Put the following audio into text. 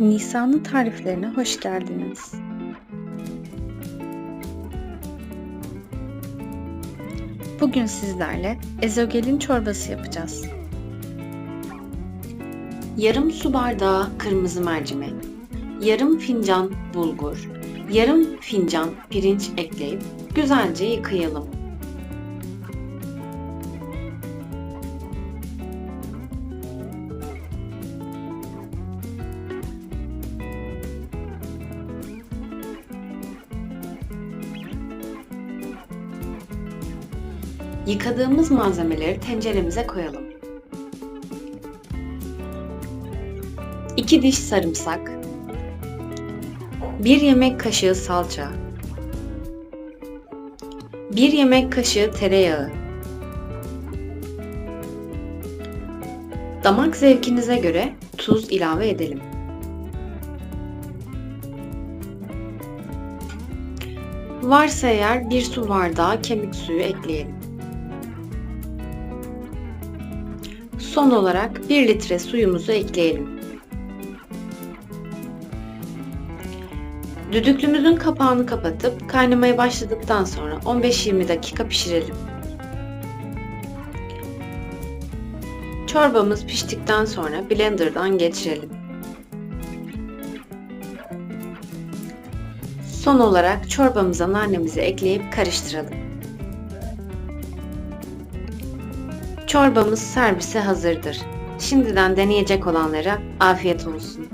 Nisan'ın tariflerine hoş geldiniz. Bugün sizlerle ezogelin çorbası yapacağız. Yarım su bardağı kırmızı mercimek, yarım fincan bulgur, yarım fincan pirinç ekleyip güzelce yıkayalım. Yıkadığımız malzemeleri tenceremize koyalım. 2 diş sarımsak, 1 yemek kaşığı salça, 1 yemek kaşığı tereyağı, damak zevkinize göre tuz ilave edelim. Varsa eğer bir su bardağı kemik suyu ekleyelim. Son olarak 1 litre suyumuzu ekleyelim. Düdüklümüzün kapağını kapatıp kaynamaya başladıktan sonra 15-20 dakika pişirelim. Çorbamız piştikten sonra blenderdan geçirelim. Son olarak çorbamıza nanemizi ekleyip karıştıralım. Çorbamız servise hazırdır. Şimdiden deneyecek olanlara afiyet olsun.